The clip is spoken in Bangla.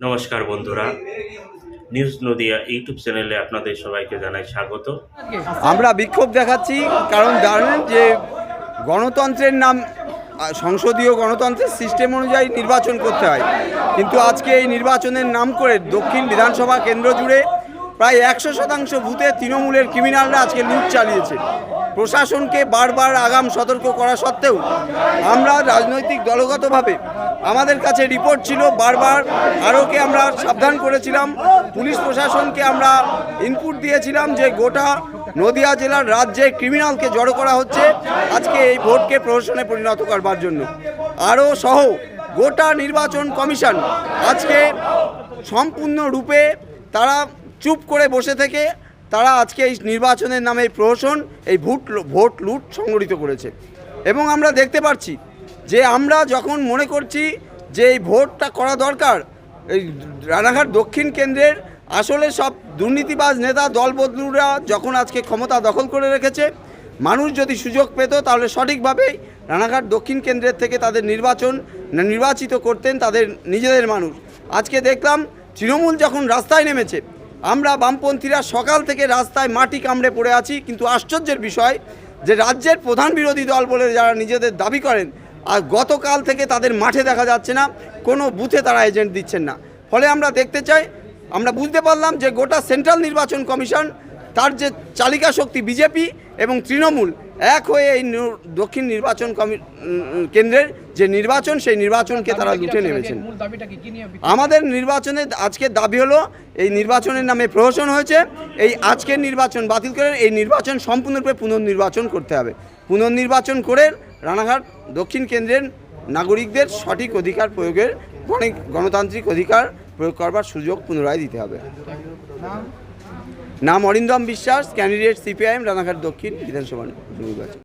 নমস্কার বন্ধুরা। নিউজ নদিয়া ইউটিউব চ্যানেলে আপনাদের সবাইকে জানাই স্বাগত। আমরা বিক্ষোভ দেখাচ্ছি কারণ জানেন যে গণতন্ত্রের নাম সংসদীয় গণতন্ত্রের সিস্টেম অনুযায়ী নির্বাচন করতে হয়। কিন্তু আজকে এই নির্বাচনের নাম করে দক্ষিণ বিধানসভা কেন্দ্র জুড়ে প্রায় একশো শতাংশ বুথে তৃণমূলের ক্রিমিনালরা আজকে লুট চালিয়েছে। প্রশাসনকে বারবার আগাম সতর্ক করা সত্ত্বেও আমরা রাজনৈতিক দলগতভাবে আমাদের কাছে রিপোর্ট ছিল, বারবার আরোকে আমরা সাবধান করেছিলাম, পুলিশ প্রশাসনকে আমরা ইনপুট দিয়েছিলাম যে গোটা নদিয়া জেলার রাজ্যে ক্রিমিনালকে জড়ো করা হচ্ছে, আজকে এই ভোটকে প্রহসনে পরিণত করবার জন্য। আরও সহ গোটা নির্বাচন কমিশন আজকে সম্পূর্ণরূপে তারা চুপ করে বসে থেকে তারা আজকে এই নির্বাচনের নামে এই প্রহসন, এই ভোট ভোট লুট সংগঠিত করেছে। এবং আমরা দেখতে পাচ্ছি যে আমরা যখন মনে করছি যে এই ভোটটা করা দরকার, এই রানাঘাট দক্ষিণ কেন্দ্রের আসলে সব দুর্নীতিবাজ নেতা, দলবদলুরা যখন আজকে ক্ষমতা দখল করে রেখেছে, মানুষ যদি সুযোগ পেত তাহলে সঠিকভাবেই রানাঘাট দক্ষিণ কেন্দ্রের থেকে তাদের নির্বাচন নির্বাচিত করতেন তাদের নিজেদের মানুষ। আজকে দেখলাম তৃণমূল যখন রাস্তায় নেমেছে আমরা বামপন্থীরা সকাল থেকে রাস্তায় মাটি কামড়ে পড়ে আছি, কিন্তু আশ্চর্যের বিষয় যে রাজ্যের প্রধান বিরোধী দল বলে যারা নিজেদের দাবি করেন, আর গতকাল থেকে তাদের মাঠে দেখা যাচ্ছে না, কোনো বুথে তারা এজেন্ট দিচ্ছেন না। ফলে আমরা দেখতে চাই, আমরা বুঝতে পারলাম যে গোটা সেন্ট্রাল নির্বাচন কমিশন তার যে চালিকা শক্তি বিজেপি এবং তৃণমূল এক হয়ে এই দক্ষিণ নির্বাচন কমি কেন্দ্রের যে নির্বাচন সেই নির্বাচনকে তারা লুটে নেমেছেন। আমাদের নির্বাচনে আজকের দাবি হলো এই নির্বাচনের নামে প্রহসন হয়েছে এই আজকের নির্বাচন বাতিল করে এই নির্বাচন সম্পূর্ণরূপে পুনর্নির্বাচন করতে হবে। পুনর্নির্বাচন করে রানাঘাট দক্ষিণ কেন্দ্রের নাগরিকদের সঠিক অধিকার প্রয়োগের অনেক গণতান্ত্রিক অধিকার প্রয়োগ করবার সুযোগ পুনরায় দিতে হবে। নাম অরিন্দম বিশ্বাস ক্যান্ডিডেট সিপিআইএম রানাঘাট দক্ষিণ বিধানসভা নির্বাচন।